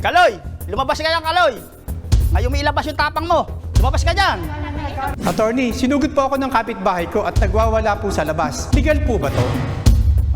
Kaloy! Lumabas ka dyan, Kaloy! Ngayon may ilabas yung tapang mo. Lumabas ka dyan. Attorney, sinugod po ako ng kapitbahay ko at nagwawala po sa labas. Legal po ba to?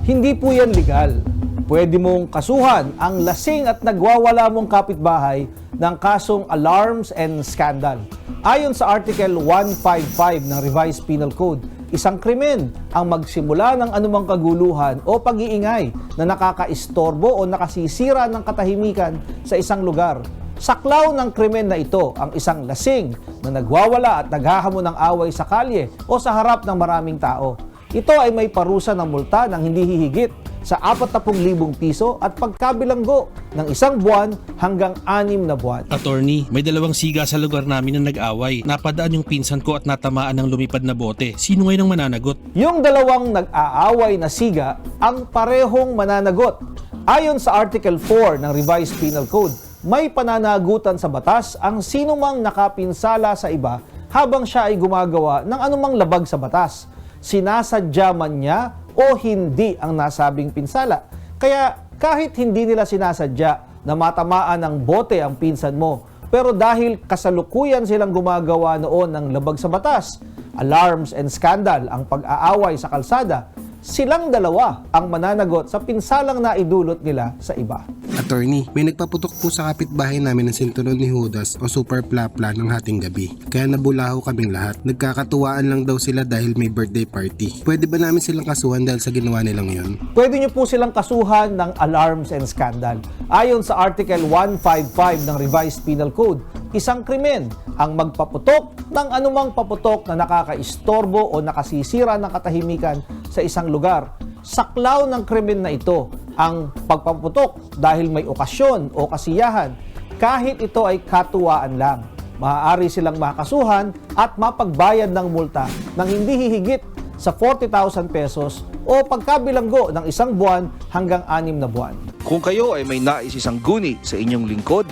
Hindi po yan legal. Pwede mong kasuhan ang lasing at nagwawala mong kapitbahay ng kasong alarms and scandal. Ayon sa Article 155 ng Revised Penal Code, isang krimen ang magsimula ng anumang kaguluhan o pag-iingay na nakakaistorbo o nakasisira ng katahimikan sa isang lugar. Saklaw ng krimen na ito ang isang lasing na nagwawala at naghahamon ng away sa kalye o sa harap ng maraming tao. Ito ay may parusa ng multa ng hindi hihigit sa 40,000 piso at pagkabilanggo ng isang buwan hanggang anim na buwan. Attorney, may dalawang siga sa lugar namin na nag-away. Napadaan yung pinsan ko at natamaan ng lumipad na bote. Sino ngayon ang mananagot? Yung dalawang nag-aaway na siga ang parehong mananagot. Ayon sa Article 4 ng Revised Penal Code, may pananagutan sa batas ang sinumang nakapinsala sa iba habang siya ay gumagawa ng anumang labag sa batas. Sinasadya man niya o hindi ang nasabing pinsala. Kaya kahit hindi nila sinasadya na matamaan ng bote ang pinsan mo, pero dahil kasalukuyan silang gumagawa noon ng labag sa batas, alarms and scandal ang pag-aaway sa kalsada, silang dalawa ang mananagot sa pinsalang naidulot nila sa iba. Attorney, may nagpaputok po sa kapitbahay namin ng sinturon ni Judas o super plapla ng hating gabi. Kaya nabulaho kaming lahat. Nagkakatuwaan lang daw sila dahil may birthday party. Pwede ba namin silang kasuhan dahil sa ginawa nilang yon? Pwede nyo po silang kasuhan ng alarms and scandal. Ayon sa Article 155 ng Revised Penal Code, isang krimen ang magpaputok ng anumang paputok na nakakaistorbo o nakasisira ng katahimikan sa isang lugar. Saklaw ng krimen na ito ang pagpaputok dahil may okasyon o kasiyahan kahit ito ay katuwaan lang. Maaari silang makasuhan at mapagbayad ng multa ng hindi hihigit sa 40,000 pesos o pagkabilanggo ng isang buwan hanggang anim na buwan. Kung kayo ay may nais isang guni sa inyong lingkod,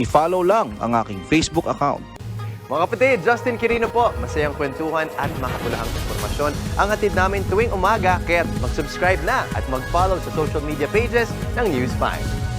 i-follow lang ang aking Facebook account. Mga kapatid, Justin Quirino po. Masayang kwentuhan at makapulahang informasyon ang hatid namin tuwing umaga. Kaya mag-subscribe na at mag-follow sa social media pages ng News 5.